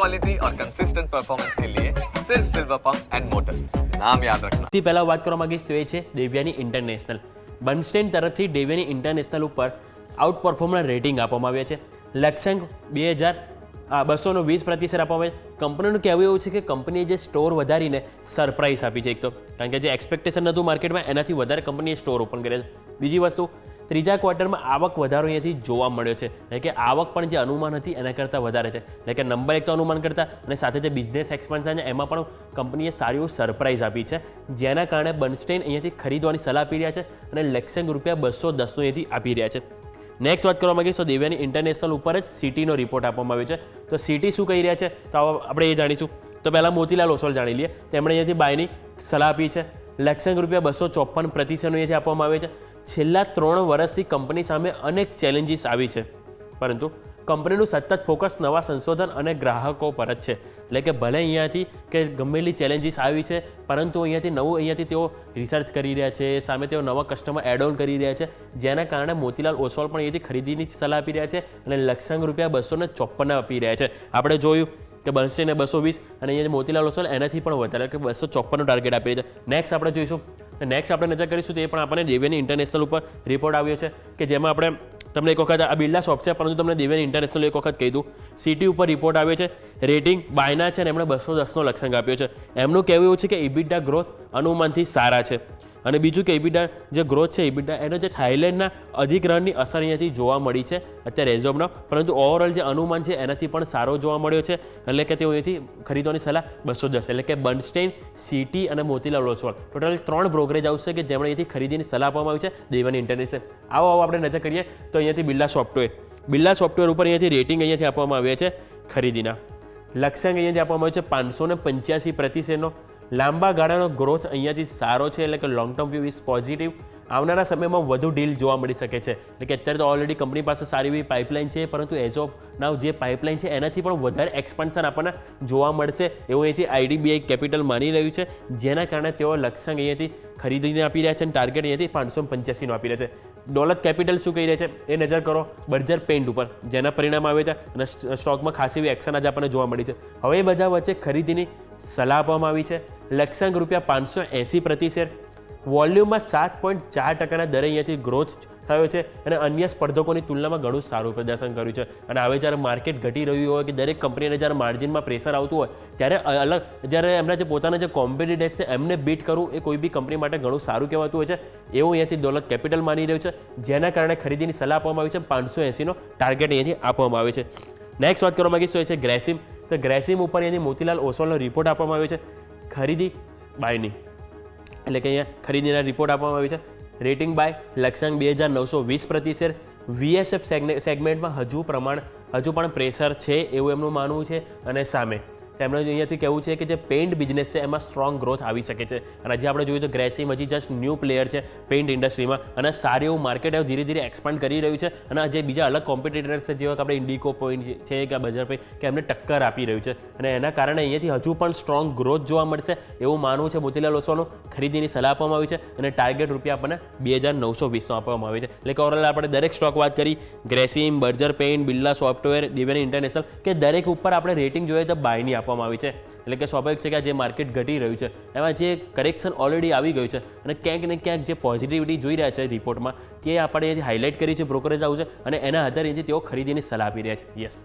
Quality और consistent performance के लिए सिर्फ सिल्वर पंप्स एंड मोटर्स नाम याद रखना સૌથી પહેલાં વાત કરવા માંગીશ તો એ છે દેવ્યાની ઇન્ટરનેશનલ બનસ્ટેન તરફથી દેવ્યાની ઇન્ટરનેશનલ ઉપર આઉટ પરફોર્મર રેટિંગ આપવામાં આવ્યા છે લક્ષ્યાંક બે હજાર આ બસોનો વીસ પ્રતિશત આપવામાં આવે છે કંપનીનું કહેવું એવું છે કે કંપનીએ જે સ્ટોર વધારીને સરપ્રાઇઝ આપી છે એક તો કારણ કે જે એક્સપેક્ટેશન હતું માર્કેટમાં એનાથી વધારે કંપનીએ સ્ટોર ઓપન કર્યા છે બીજી વસ્તુ ત્રીજા ક્વાર્ટરમાં આવક વધારો અહીંયાથી જોવા મળ્યો છે. એટલે કે આવક પણ જે અનુમાન હતી એના કરતાં વધારે છે. એટલે કે નંબર એક તો અનુમાન કરતાં અને સાથે જે બિઝનેસ એક્સપાન્શન છે, એમાં પણ કંપનીએ સારી સરપ્રાઇઝ આપી છે. જેના કારણે બનસ્ટેન અહીંયાથી ખરીદવાની સલાહ આપી રહ્યા છે અને લેક્સેન્ગ રૂપિયા બસો દસનું અહીંયાથી આપી રહ્યા છે. નેક્સ્ટ વાત કરવા માંગીશ તો દેવ્યાની ઇન્ટરનેશનલ ઉપર જ સિટીનો રિપોર્ટ આપવામાં આવ્યો છે. તો સિટી શું કહી રહ્યા છે? તો આપણે એ જાણીશું. તો પહેલાં મોતીલાલ ઓસવાલ જાણી લઈએ. તેમણે અહીંયાથી બાયની સલાહ આપી છે. લક્ષ્યાંક રૂપિયા બસો ચોપન પ્રતિશતનો અહીંથી આપવામાં આવે છે. છેલ્લા ત્રણ વર્ષથી કંપની સામે અનેક ચેલેન્જીસ આવી છે. પરંતુ કંપનીનું સતત ફોકસ નવા સંશોધન અને ગ્રાહકો પર જ છે. એટલે કે ભલે અહીંયાથી કે ગમેલી ચેલેન્જીસ આવી છે, પરંતુ અહીંયાથી નવું અહીંયાથી તેઓ રિસર્ચ કરી રહ્યા છે, સામે તેઓ નવા કસ્ટમર એડ ઓન કરી રહ્યા છે. જેના કારણે મોતીલાલ ઓસવાલ પણ અહીંયાથી ખરીદીની સલાહ આપી રહ્યા છે અને લક્ષાંક રૂપિયા બસો ને ચોપન આપી રહ્યા છે. આપણે જોયું કે બનસ્ટેને બસો વીસ અને અહીંયા મોતીલાલ ઓસવાલ, એનાથી પણ વધારે કે બસો ચોપ્પનનું ટાર્ગેટ આપી છે નેક્સ્ટ આપણે જોઈશું. તો નેક્સ્ટ આપણે નજર કરીશું તો પણ આપણને દેવ્યની ઇન્ટરનેશનલ ઉપર રિપોર્ટ આવ્યો છે કે જેમાં આપણે તમને એક વખત આ બિરલા શોપ છે, પરંતુ તમને દેવ્યની ઇન્ટરનેશનલ એક વખત દઉં. સિટી ઉપર રિપોર્ટ આવ્યો છે. રેટિંગ બાયના છે અને એમણે બસો દસનો લક્ષ્યાંક આપ્યો છે. એમનું કહેવું એવું છે કે ઇબિડા ગ્રોથ અનુમાનથી સારા છે. અને બીજું કે ઇબીડા જે ગ્રોથ છે ઇબીડા એનો જે થાઇલેન્ડના અધિગ્રહણની અસર અહીંયાથી જોવા મળી છે અત્યારે રેઝોબનો પરંતુ ઓવરઓલ જે અનુમાન છે, એનાથી પણ સારો જોવા મળ્યો છે. એટલે કે તેઓ અહીંથી ખરીદવાની સલાહ બસો દસ. એટલે કે બનસ્ટેન સિટી અને મોતીલાલ ઓસવાલ ટોટલ ત્રણ બ્રોકરેજ આવશે કે જેમણે અહીંથી ખરીદીની સલાહ આપવામાં આવી છે દેવાની ઇન્ટરનેશનલ આવો આવો આપણે નજર કરીએ તો અહીંયાથી બિરલા સોફ્ટવેર બિરલા સોફ્ટવેર ઉપર અહીંયાથી રેટિંગ અહીંયાથી આપવામાં આવ્યા છે ખરીદીના. લક્ષ્યાંક અહીંયાથી આપવામાં આવ્યો છે પાંચસો ને પંચ્યાસી પ્રતિશતનો લાંબા ગાળાનો ગ્રોથ અહીંયાથી સારો છે, એટલે કે long term view is positive આવનારા સમયમાં વધુ ડીલ જોવા મળી શકે છે. એટલે કે અત્યારે તો ઓલરેડી કંપની પાસે સારી એવી પાઇપલાઇન છે, પરંતુ એઝ ઓફ નાવ જે પાઇપલાઇન છે, એનાથી પણ વધારે એક્સપાન્શન આપણને જોવા મળશે. એવું અહીંથી આઈડીબીઆઈ કેપિટલ માની રહ્યું છે. જેના કારણે તેઓ લક્ષ્યાંક અહીંયાથી ખરીદીને આપી રહ્યા છે અને ટાર્ગેટ અહીંયાથી પાંચસો પંચ્યાસીનો આપી રહ્યા છે. દોલત કેપિટલ શું કહી રહ્યા છે? એ નજર કરો. બર્જર પેન્ટ ઉપર. જેના પરિણામ આવે છે અને સ્ટોકમાં ખાસી એવી એક્શન આજે આપણને જોવા મળી છે. હવે એ બધા વચ્ચે ખરીદીની સલાહ આપવામાં આવી છે. લક્ષ્યાંક રૂપિયા પાંચસો એંસી પ્રતિ શેર વોલ્યુમમાં સાત પોઈન્ટ ચાર ટકાના દરે અહીંયાથી ગ્રોથ થયો છે અને અન્ય સ્પર્ધકોની તુલનામાં ઘણું સારું પ્રદર્શન કર્યું છે. અને હવે જ્યારે માર્કેટ ઘટી રહ્યું હોય કે દરેક કંપનીને જ્યારે માર્જિનમાં પ્રેશર આવતું હોય, ત્યારે અલગ, જ્યારે એમના જે પોતાના જે કોમ્પિટિટર્સ છે, એમને બીટ કરવું એ કોઈ બી કંપની માટે ઘણું સારું કહેવાતું હોય છે. એવું અહીંયાથી દોલત કેપિટલ માની રહ્યું છે. જેના કારણે ખરીદીની સલાહ આપવામાં આવી છે પાંચસો એંસીનો ટાર્ગેટ અહીંયાથી આપવામાં આવે છે. નેક્સ્ટ વાત કરવા માગીશું એ છે ગ્રેસિમ તો ગ્રેસિમ ઉપર અહીંયાથી મોતીલાલ ઓસવાલનો રિપોર્ટ આપવામાં આવ્યો છે. ખરીદી બાયની એટલે કે અહીંયા ખરીદીના રિપોર્ટ આપવામાં આવ્યો છે. રેટિંગ બાય લક્ષાંક બે હજાર નવસો વીસ પ્રતિશત વીએસએફ સેગમેન્ટમાં હજુ પ્રમાણ હજુ પણ પ્રેશર છે એવું એમનું માનવું છે અને સામે. તેમણે અહીંયાથી કહેવું છે કે જે પેઇન્ટ બિઝનેસ છે, એમાં સ્ટ્રોંગ ગ્રોથ આવી શકે છે. અને હજી આપણે જોઈએ તો ગ્રેસીમ હજી જસ્ટ ન્યૂ પ્લેયર છે પેઇન્ટ ઇન્ડસ્ટ્રીમાં અને સારું એવું માર્કેટ એવું ધીરે ધીરે એક્સપાન્ડ કરી રહ્યું છે. અને જે બીજા અલગ કોમ્પિટિટર્સ છે, જેવા કે આપણે ઇન્ડિકો પોઈન્ટ છે, કે બજાર પે કે એમને ટક્કર આપી રહ્યું છે. અને એના કારણે અહીંયાથી હજુ પણ સ્ટ્રોંગ ગ્રોથ જોવા મળશે એવું માનવું છે મોતીલાલ ઓસવાનું ખરીદીની સલાહ આપવામાં આવી છે. અને ટાર્ગેટ રૂપિયા આપણને બે હજાર નવસો વીસનો આપવામાં આવે છે. એટલે કે ઓવરઓલ આપણે દરેક સ્ટોક વાત કરી. Grasim Berger paint Birla software Divyani International કે દરેક ઉપર આપણે રેટિંગ જોઈએ તો બાયની આપવામાં આવી છે. એટલે કે સ્વાભાવિક છે કે આ જે માર્કેટ ઘટી રહ્યું છે, એમાં જે કરેક્શન ઓલરેડી આવી ગયું છે અને ક્યાંક ને ક્યાંક જે પોઝિટિવિટી જોઈ રહ્યા છે રિપોર્ટમાં તે આપણે હાઇલાઇટ કરી છે બ્રોકરેજ હાઉસે અને એના આધારે તેઓ ખરીદીની સલાહ આપી રહ્યા છે. યસ